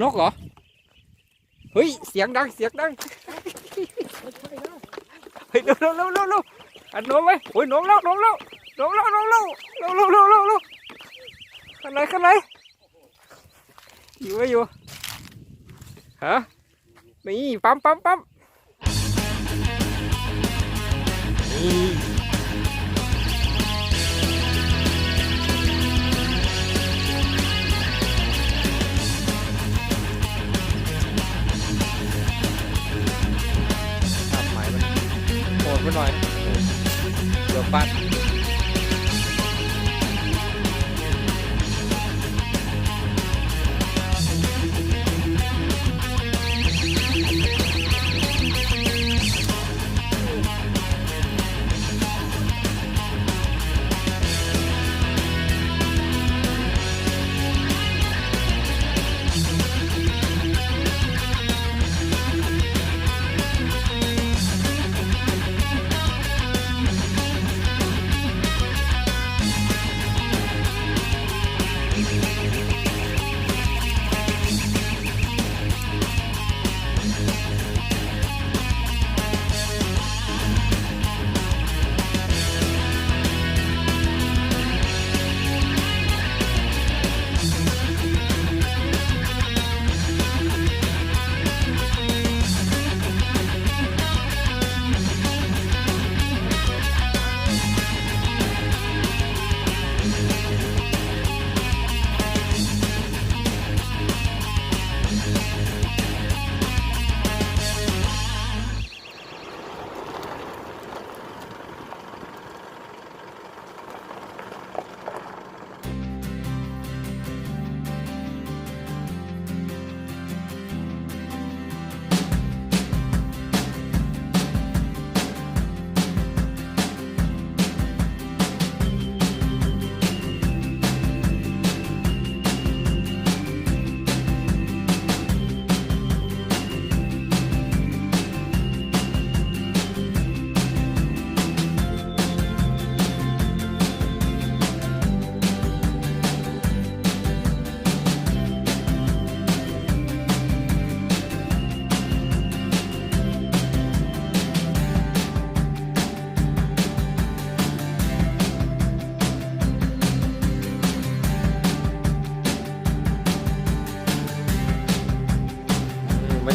นกเหรอ เฮ้ย เสียงดัง เสียงดัง เฮ้ยเร็วเร็วเร็วเร็วเร็วอันนกไหมโอ้ยนกแล้วนกแล้วนกแล้วนกแล้วเร็วเร็วเร็วเร็วเร็วข้างในข้างในอยู่ไหมอยู่ฮะนี่ปั๊มปั๊มปั๊ม เ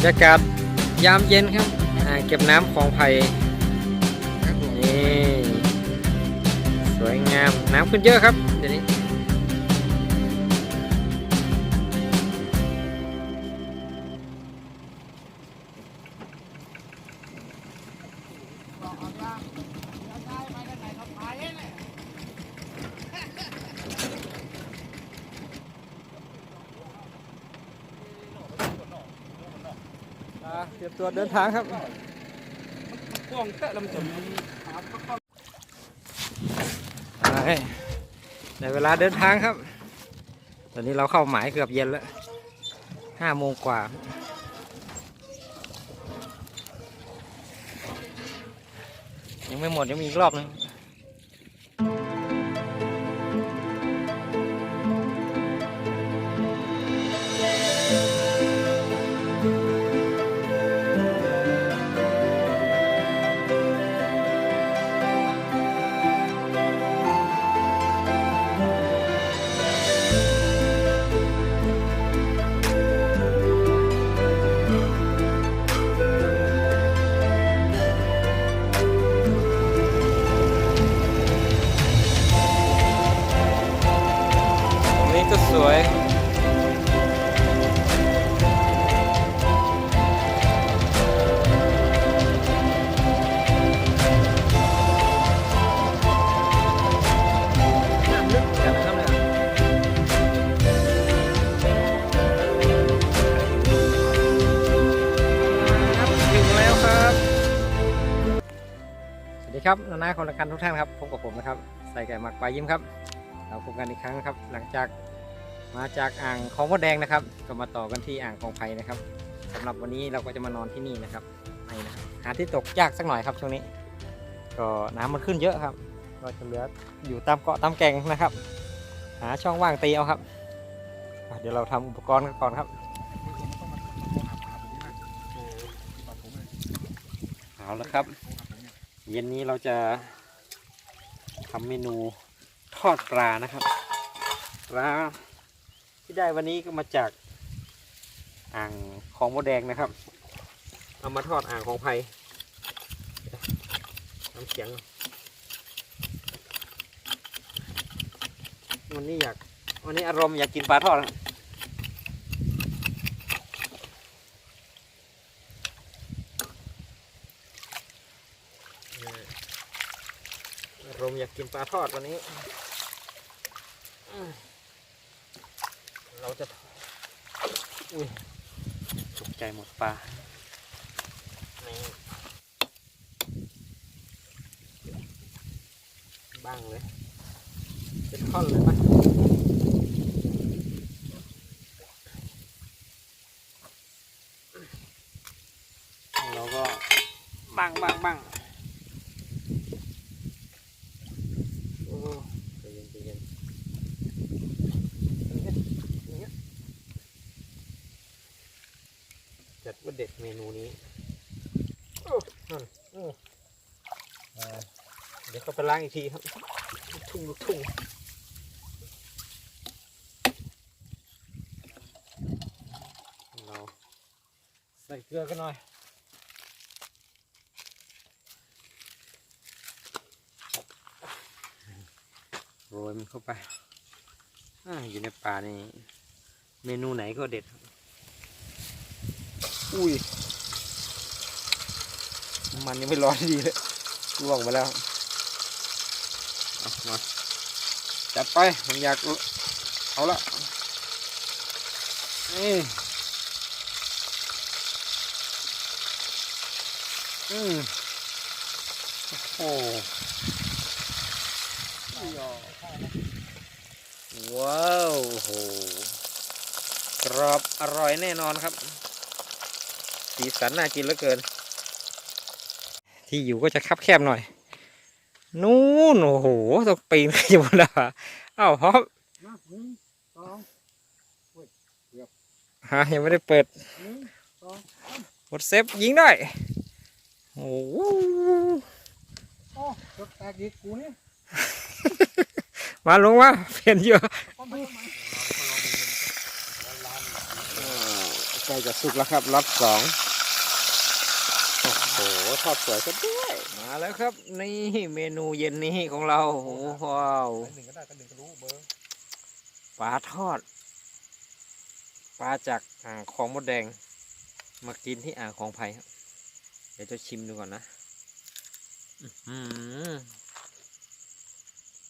รรยากาศยามเย็นครับอ่างเก็บน้ำของไผ่นี่สวยงามน้ำขึ้นเยอะครับ เดี๋ยวนี้อ่าเตรียมตัวเดินทางครับพ่วงเตะลำสนไปในเวลาเดินทางครับ ตอนนี้เราเข้าหมายเกือบเย็นแล้วห้าโมงกว่ายังไม่หมดยังมีอีกรอบนึงันทุกท่านครับพบกับผมนะครับ ใส่ไก่หมักปลายิ้มครับ เราพบกันอีกครั้งครับ หลังจากมาจากอ่างของมดแดงนะครับ ก็มาต่อกันที่อ่างของไผ่นะครับ สำหรับวันนี้เราก็จะมานอนที่นี่นะครับไม่นะหาที่ตกยากสักหน่อยครับช่วงนี้ ก็น้ำมันขึ้นเยอะครับ ก็จะเหลืออยู่ตามเกาะตามแก่งนะครับ หาช่องว่างตีเอาครับ เดี๋ยวเราทำอุปกรณ์กันก่อนครับเอาละครับ เย็นนี้เราจะ ทำเมนูทอดปลานะครับปลาที่ได้วันนี้ก็มาจากอ่างของมดแดงนะครับ เอามาทอดอ่างของไผ่น้ำเสียง วันนี้อยาก วันนี้อารมณ์อยากกินปลาทอดนะบ อารมณ์อยากกินปลาทอดวันนี้อืมเราจะ อุ้ยตกใจหมดปลานี่บ้างเลย เป็นท่อนเลยปะเราก็บ้างบ้างบ้างโอ้ใจเย็นใจเย็นอย่างเงี้ยอย่างเงี้ยจัดว่า เด็ดเมนูนี้โอ้นั่นโอ้เอ่อเดี๋ยวก็ไปล้างอีกทีครับลูกทุ่งลูกทุ่งเราใส่เกลือกันหน่อยโรยมันเข้าไปอาอยู่ในป่านี่เมนูไหนก็เด็ด อุ้ย มันยังไม่ร้อนดีเลยร่วงไปแล้วมาจัดไปผมอยากเอาละนี่อืมโอ้โหว้าวโหกรอบอร่อยแน่นอนครับ สีสันน่ากินเหลือเกิน ที่อยู่ก็จะคับแคบหน่อย นู่นโอ้โหต้องปีนขึ้นบนแล้วอะอ้าวฮอปมาหนึ่งสองฮะยังไม่ได้เปิดหนึ่งสองกดเซฟยิงได้ โอ้โหโอ้รถแตกอีกกูนี่มาลงมาเปลี่ยนเยอะก็ไม่มาใกล้จะสุกแล้วครับรอบสอง โอ้โหทอดสวยซะด้วย มาแล้วครับ นี่เมนูเย็นนี้ของเราโอ้โหว้าวหนึ่งก็ได้ก็หนึ่งก็รู้เบอร์ปลาทอดปลาจากอ่างของมดแดง มากินที่อ่างของไผ่ครับ เดี๋ยวจะชิมดูก่อนนะอื้อหือ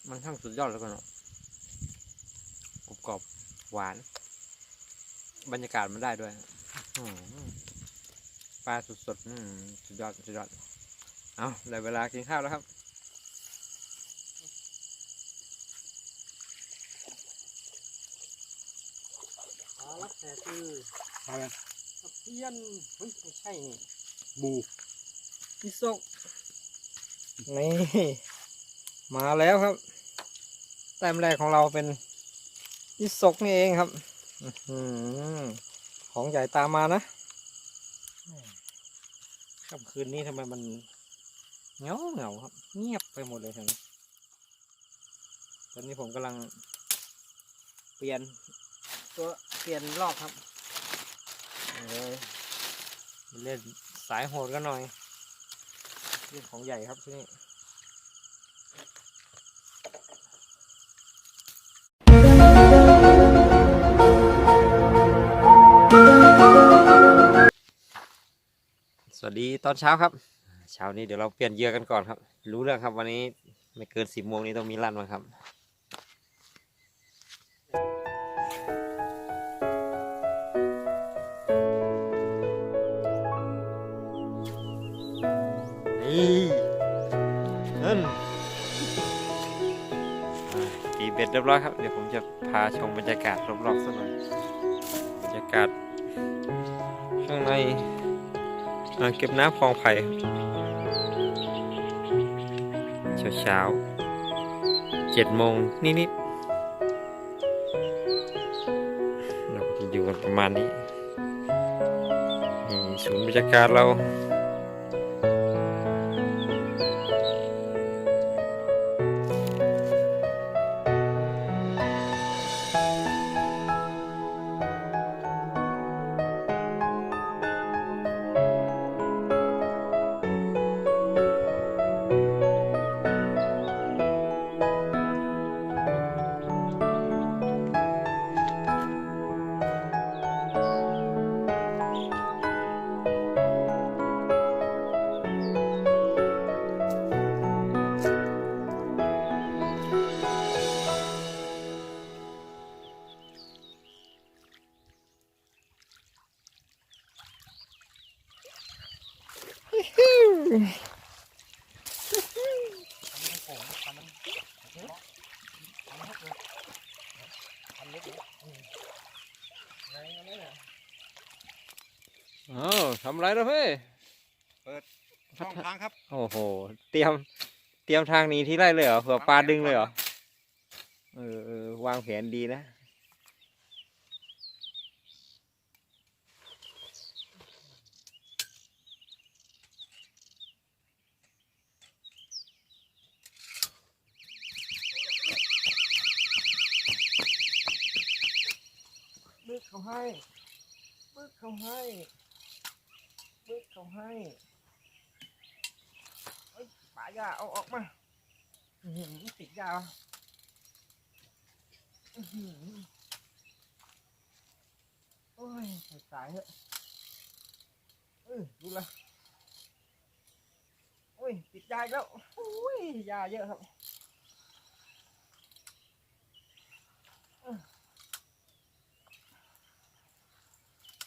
มันทั้งสุดยอดแล้วกันเนาะกรุบกรอบหวาน บรรยากาศมันได้ด้วยอื้อหือ ปลาสดๆอืมสุดยอดสุดยอด เอาได้เวลากินข้าวแล้วครับเอาละแต่คืออะไรตะเพียนเฮ้ยไม่ใช่นี่บูอิโซกนี่ มาแล้วครับ แต้มแรกของเราเป็นอิโซกนี่เองครับอื้อหือของใหญ่ตามมานะ คืนนี้ทำไมมันเงาเหงาครับ เงียบไปหมดเลยทั้งตอนนี้ผมกำลัง เปลี่ยน ตัวเปลี่ยนรอบครับเลยเล่นสายโหดกันหน่อยเรื่องของใหญ่ครับที่นี่ วัสดีตอนเช้าครับ เช้านี้เดี๋ยวเราเปลี่ยนเหยื่อกันก่อนครับ รู้เรื่องครับวันนี้ไม่เกินสิบโมงนี้ต้องมีลั่นมาครับนี่นั่นอ่าตีเบ็ดเรียบร้อยครับ เดี๋ยวผมจะพาชมบรรยากาศรอบๆสักหน่อยบรรยากาศข้างใน อ่างเก็บน้ำคลองไผ่เช้าเช้าเจ็ดโมงนิดๆเราก็จะอยู่กันประมาณนี้นี่ศูนย์บรรยากาศเรา อ้าทำไรแล้วเฮ้ยช่องทางครับ โอ้โห เตรียม เตรียมทางหนี้ที่ไรเลยเหรอเผื่อปลาดึงเลยเหรอ เออเออวางแผนดีนะ บึกเขาให้ บึกเขาให้บึกเขาให้เฮ้ยป่ายาเอาออกมาอื้อหือติ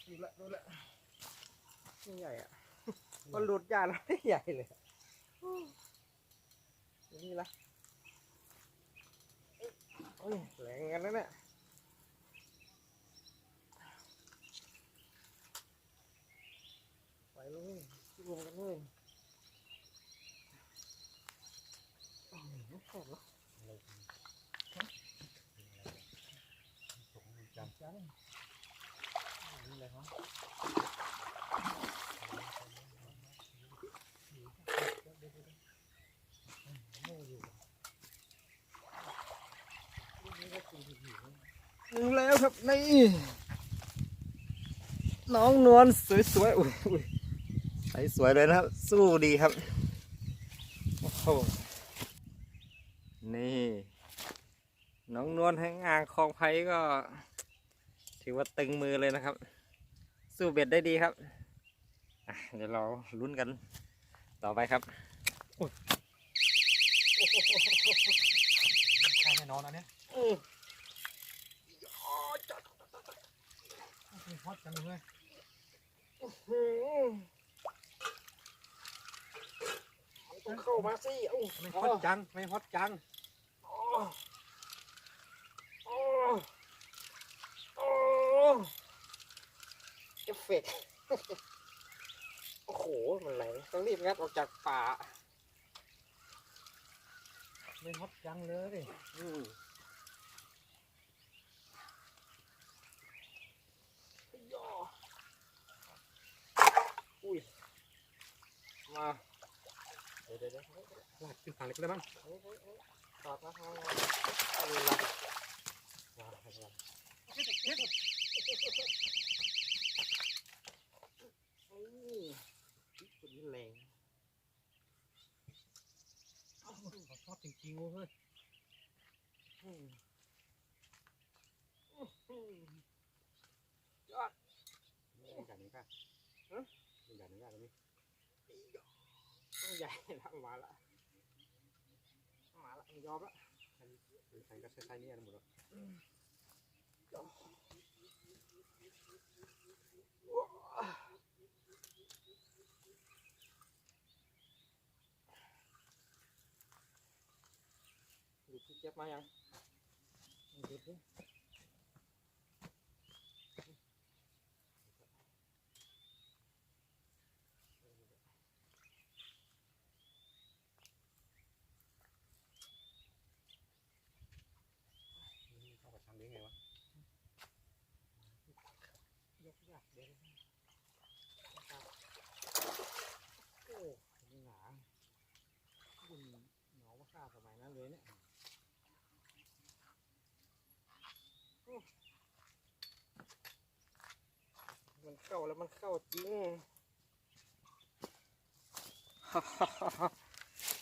ดยาอื้อหือโอ้ยสายๆเถอะเออดูละโอ้ยติดยาอีกแล้วโอ้ยยาเยอะครับดูละดูละนี่ใหญ่อะมันหลุดยาแล้วไม่ใหญ่เลยอะอย่างนี่ละโอ้ยแรงกันนะเนี่ยไปเลยรวมกันเลยโอ้ยแซ่บเนาะจำจังนี่เลยค รับถึงแล้วครับนี่ น้องนวลสวยๆอุ้ยอุ้ยใสสวยเลยนะครับ สู้ดีครับโอ้โหนี่ น้องนวลแห่งอ่างคลองไผ่ก็ ถือว่าตึงมือเลยนะครับ สู้เบ็ดได้ดีครับเดี๋ยวเราลุ้นกันต่อไปครับใช่แน่นอนอันเนี้ยฮอตจังเลยเข้ามาสิไม่ฮอตจัง ไม่ฮอตจัง โอ้โอ้โอ้ เอฟเฟกต์โอ้โห มันแรงต้องรีบงัดออกจากป่า ไม่ฮอตจังเลยอืมย่ออุ้ย มา เดี๋ยวเดี๋ยวเดี๋ยวลากขึ้นฝั่งเล็กได้บ้างเฮ้ยเฮ้ยเฮ้ยตอดมาทางเราเอาละว้าวว้าวนี่คนนี้แรง ฮอตจริ งๆเว้ยอืมอืมยอดนี่อย่างนี้ป่ะนี่อย่างนี้ป่ะตรงนี้ต้องใหญ่ละมาละมาละยอมละใครก็ใช้ใช้นี่อันหมดแล้ว ดูพี่เจ็บมายัง ดูดิ เข้ากับทำได้ไงวะ ยกยากเดี๋ยวโอ้นี่หนาคุณหนอว่าข้าสมัยนั้นเลยเนี่ยโอ้มันเข้า แล้วมันเข้าจริง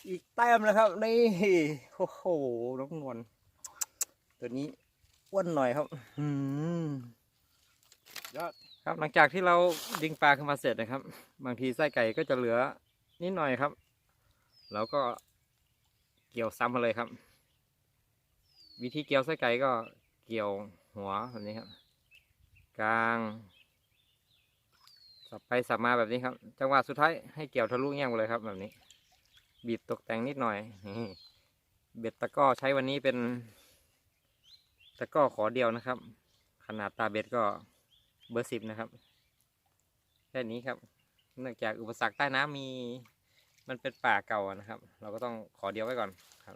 อีกแต้มแล้วครับ นี่โอ้โหน้องนวลตัวนี้อ้วนหน่อยครับอืมยอดครับหลังจากที่เราดึงปลาขึ้นมาเสร็จนะครับ บางทีไส้ไก่ก็จะเหลือนิดหน่อยครับเราก็เกี่ยวซ้ำมาเลยครับ วิธีเกี่ยวไส้ไก่ก็เกี่ยวหัวแบบนี้ครับ กลาง สับไปสับมาแบบนี้ครับ จังหวะสุดท้ายให้เกี่ยวทะลุเงี้ยงเลยครับ แบบนี้ บีบตกแต่งนิดหน่อยนี่เบ็ดตะก้อใช้วันนี้เป็น ตะก้อขอเดียวนะครับ ขนาดตาเบ็ดก็เบอร์สิบนะครับ แค่นี้ครับ เนื่องจากอุปสรรคใต้น้ำมี มันเป็นป่าเก่านะครับ เราก็ต้องขอเดียวไว้ก่อนครับ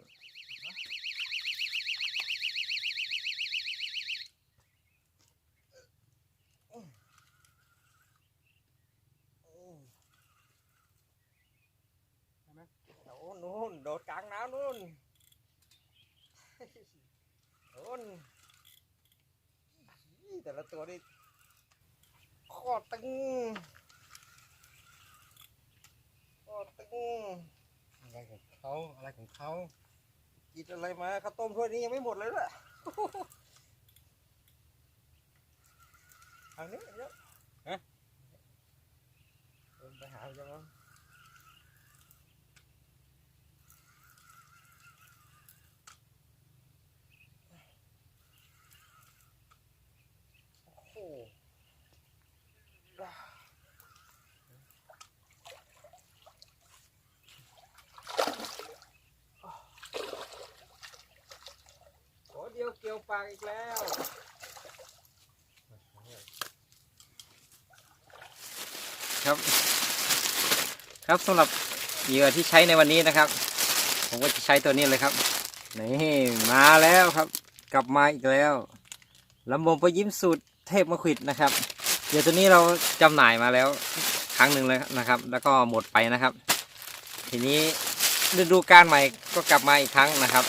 ใช่ไหมโอ้นู่นโดดกลางน้ำนู่นนู่นอี้แต่ละตัวนี่โคตรตึงโคตรตึงอะไรของเขาอะไรของเขากินอะไรมาข้าวต้มถ้วยนี้ยังไม่หมดเลยล่ะทางนี้เยอะฮะเดินไปหาจังวะ โอ้โหโอ้เดียวเกี่ยวปาก อีกแล้วครับ ครับสำหรับเหยื่อที่ใช้ในวันนี้นะครับ ผมก็จะใช้ตัวนี้เลยครับนี่มาแล้วครับ กลับมาอีกแล้วลำบงไปยิ้มสูตรเทพมะขิดนะครับเหยื่อตัวนี้เราจำหน่ายมาแล้วครั้งหนึ่งเลยนะครับ แล้วก็หมดไปนะครับ ทีนี้ฤดูกาลใหม่ก็กลับมาอีกครั้งนะครับ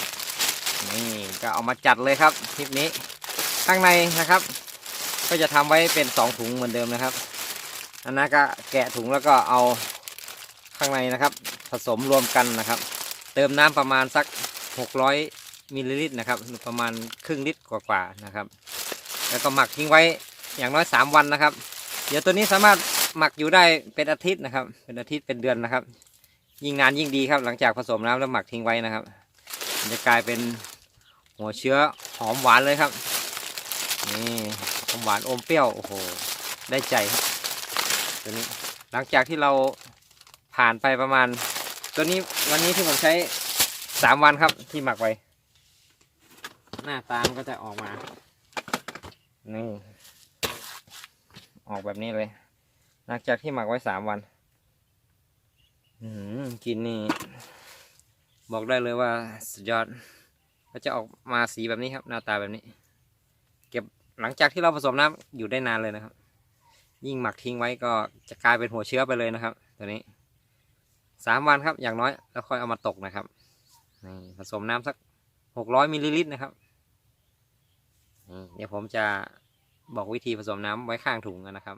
นี่ ก็เอามาจัดเลยครับคลิปนี้ ข้างในนะครับ ก็จะทำไว้เป็นสองถุงเหมือนเดิมนะครับอันนั้นก็แกะถุงแล้วก็เอาข้างในนะครับ ผสมรวมกันนะครับ เติมน้ำประมาณสัก 600มิลลิลิตรนะครับ ประมาณครึ่งลิตรกว่าๆนะครับ แล้วก็หมักทิ้งไว้อย่างน้อย 3 วันนะครับ เดี๋ยวตัวนี้สามารถหมักอยู่ได้เป็นอาทิตย์นะครับ เป็นอาทิตย์เป็นเดือนนะครับ ยิ่งนานยิ่งดีครับ หลังจากผสมน้ำแล้วหมักทิ้งไว้นะครับ จะกลายเป็น หัวเชื้อหอมหวานเลยครับ นี่หอมหวานอมเปรี้ยว โอ้โห ได้ใจตัวนี้ หลังจากที่เราผ่านไปประมาณ ตัวนี้วันนี้ที่ผมใช้สามวันครับที่หมักไว้ หน้าตามก็จะออกมา นี่ ออกแบบนี้เลย หลังจากที่หมักไว้สามวันอืมกินนี่ บอกได้เลยว่าสุดยอด ก็จะออกมาสีแบบนี้ครับ หน้าตาแบบนี้ เก็บหลังจากที่เราผสมน้ำอยู่ได้นานเลยนะครับ ยิ่งหมักทิ้งไว้ก็จะกลายเป็นหัวเชื้อไปเลยนะครับ ตัวนี้สามวันครับอย่างน้อยแล้วค่อยเอามาตกนะครับนี่ผสมน้ำสักหกร้อยมิลลิลิตรนะครับเดี๋ยวผมจะบอกวิธีผสมน้ำไว้ข้างถุงนะครับ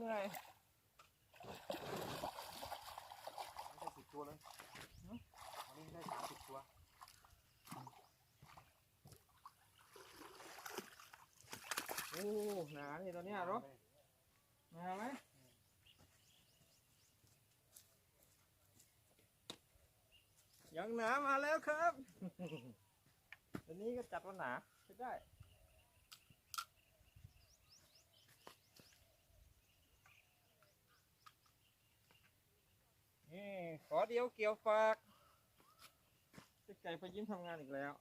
มาได้ไงได้สิบตัวเลยวันนี้ได้สามสิบตัวโอ้หนานี่ตัวเนี้ยรบหนาไหมยังหนามาแล้วครับตัวนี้ก็จัดว่าหนาใช้ได้ นี่ขอเดียวเกี่ยวฝากจะไก่พยิ้มทำงานอีกแล้ว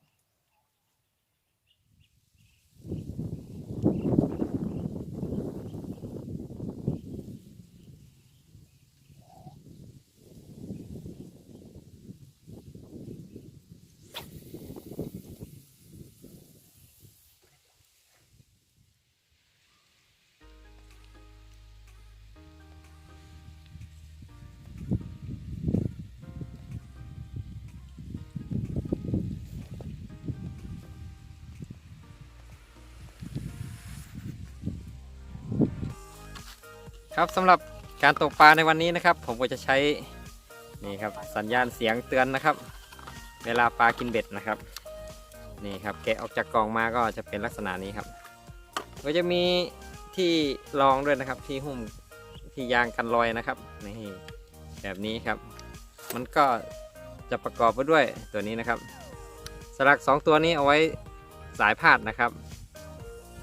ครับสำหรับการตกปลาในวันนี้นะครับ ผมก็จะใช้นี่ครับสัญญาณเสียงเตือนนะครับ เวลาปลากินเบ็ดนะครับนี่ครับแกะออกจากกล่องมาก็จะเป็นลักษณะนี้ครับ ก็จะมีที่รองด้วยนะครับ ที่หุ้มที่ยางกันรอยนะครับนี่แบบนี้ครับ มันก็จะประกอบไปด้วยตัวนี้นะครับ สลัก 2 ตัวนี้เอาไว้สายพาดนะครับ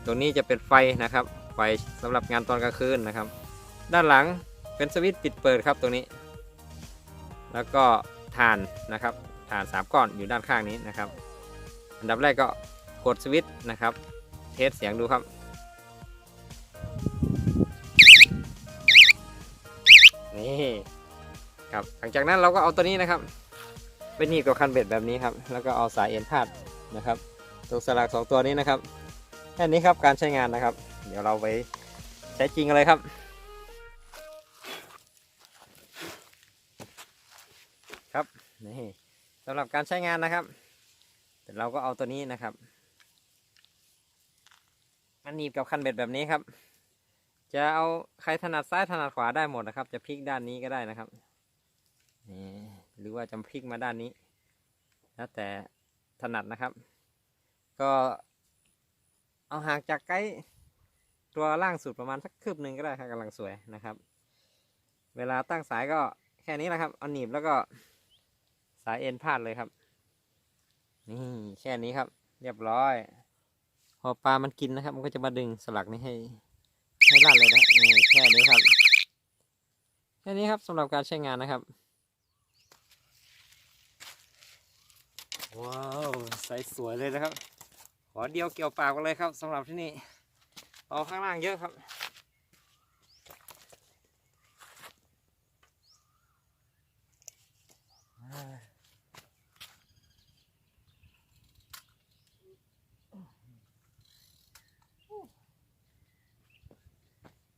ตัวนี้จะเป็นไฟนะครับ ไฟสำหรับงานตอนกลางคืนนะครับ ด้านหลังเป็นสวิตช์ปิดเปิดครับตรงนี้ แล้วก็ฐานนะครับฐาน 3 ก้อนอยู่ด้านข้างนี้นะครับ อันดับแรกก็กดสวิตช์นะครับ เทสเสียงดูครับ นี่ครับหลังจากนั้นเราก็เอาตัวนี้นะครับไปหนีบกับคันเบ็ดแบบนี้ครับ แล้วก็เอาสายเอ็นพาดนะครับตรงสลักสองตัวนี้นะครับแค่นี้ครับการใช้งานนะครับ เดี๋ยวเราไปใช้จริงกันเลยครับ นี่สำหรับการใช้งานนะครับแต่เราก็เอาตัวนี้นะครับ มันหนีบกับคันเบ็ดแบบนี้ครับ จะเอาใครถนัดซ้ายถนัดขวาได้หมดนะครับ จะพลิกด้านนี้ก็ได้นะครับนี่หรือว่าจะพลิกมาด้านนี้แล้วแต่ถนัดนะครับ ก็เอาห่างจากไกด์ตัวล่างสุดประมาณสักคืบหนึ่งก็ได้ครับกำลังสวยนะครับ เวลาตั้งสายก็แค่นี้แหละครับ เอาหนีบแล้วก็ สายเอ็นพาดเลยครับ นี่แค่นี้ครับ เรียบร้อย พอปลามันกินนะครับ มันก็จะมาดึงสลักนี้ให้ให้ลั่นเลยนะนี่แค่นี้ครับ แค่นี้ครับสำหรับการใช้งานนะครับ ว้าวใสสวยเลยนะครับ ขอเดียวเกี่ยวปากกันเลยครับสำหรับที่นี่เอาข้างล่างเยอะครับ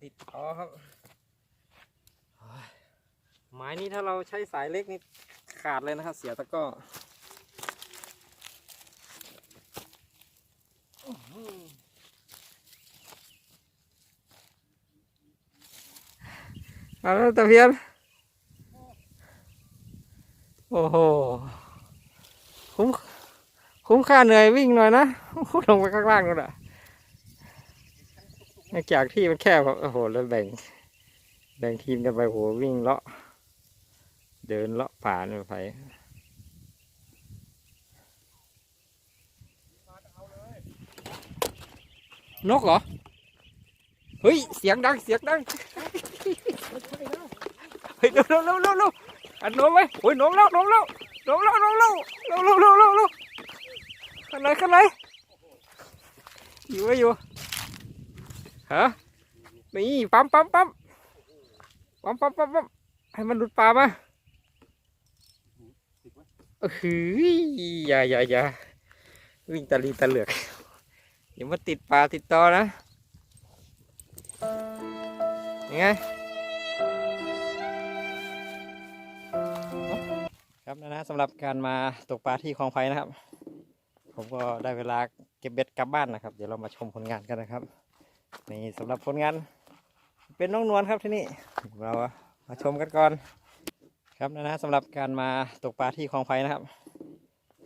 ติดอ๋อครับไม้นี้ถ้าเราใช้สายเล็กนี่ขาดเลยนะครับ เสียตะก้ออื้อหือมาแล้วตะเพียน โอ้โห คุ้ม คุ้มค่าเหนื่อยวิ่งหน่อยนะลงไปข้างล่างนู่นอะ จากที่มันแคบโอ้โหแล้วแบ่ง แบ่งทีมกันไปโหวิ่งเลาะ เดินเลาะป่านไปนกเหรอ เฮ้ย เสียงดัง เสียงดัง เฮ้ยเร็วเร็วเร็วเร็วอันโน้มไหมโอ้ยโน้มแล้วโน้มแล้วโน้มแล้วโน้มแล้วเร็วเร็วเร็วเร็วเร็วข้างในข้างในอยู่ไว้อยู่ ฮะนี่ปั๊มปั๊มปั๊มปั๊มปั๊มปั๊มปั๊มให้มันหลุดปลามาเออหืออย่าอย่าอย่าวิ่งตะลีตะเหลือกเดี๋ยวมาติดปลาติดตอนะยังไงครับนะนะสำหรับการมาตกปลาที่คลองไผ่นะครับ ผมก็ได้เวลาเก็บเบ็ดกลับบ้านนะครับ เดี๋ยวเรามาชมผลงานกันนะครับ นี่สำหรับผลงาน เป็นน้องนวลครับที่นี่เรามาชมกันก่อน ครับนะนะสำหรับการมาตกปลาที่คลองไผ่นะครับ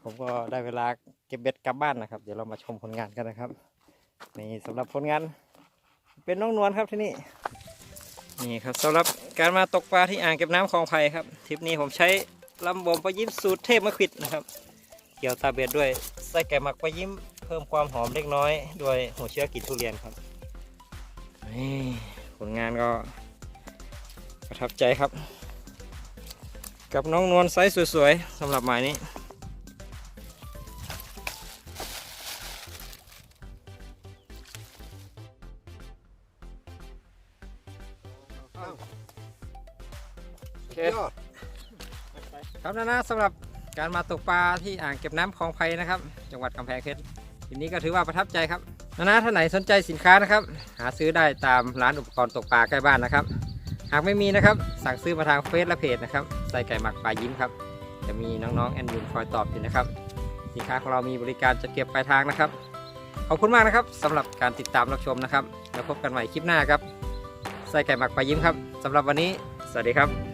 ผมก็ได้เวลาเก็บเบ็ดกลับบ้านนะครับ เดี๋ยวเรามาชมผลงานกันนะครับนี่สำหรับผลงาน เป็นน้องนวลครับที่นี่นี่ครับสำหรับการมาตกปลาที่อ่างเก็บน้ำคลองไผ่ครับทริปนี้ผมใช้ลำบ่มปลายิ้มสูตรเทพมะขิดนะครับ เกี่ยวตาเบ็ดด้วยไส้ไก่หมักปลายิ้มเพิ่มความหอมเล็กน้อย ด้วยหัวเชื้อกลิ่นทุเรียนครับ ผลงานก็ประทับใจครับ กับน้องนวลไซส์สวยๆสำหรับหมายนี้โอเคยอดครับนะนะสำหรับการมาตกปลาที่อ่างเก็บน้ำคลองไผ่นะครับ จังหวัดกำแพงเพชรทีนี้ก็ถือว่าประทับใจครับ นะนะท่านไหนสนใจสินค้านะครับ หาซื้อได้ตามร้านอุปกรณ์ตกปลาใกล้บ้านนะครับ หากไม่มีนะครับ สั่งซื้อมาทางเฟซและเพจนะครับใส่ไก่หมักปลายิ้มครับ จะมีน้องๆแอนยูนคอยตอบอยู่นะครับ สินค้าของเรามีบริการจัดเก็บปลายทางนะครับ ขอบคุณมากนะครับสำหรับการติดตามรับชมนะครับ แล้วพบกันใหม่คลิปหน้าครับใส่ไก่หมักปลายิ้มครับสำหรับวันนี้ สวัสดีครับ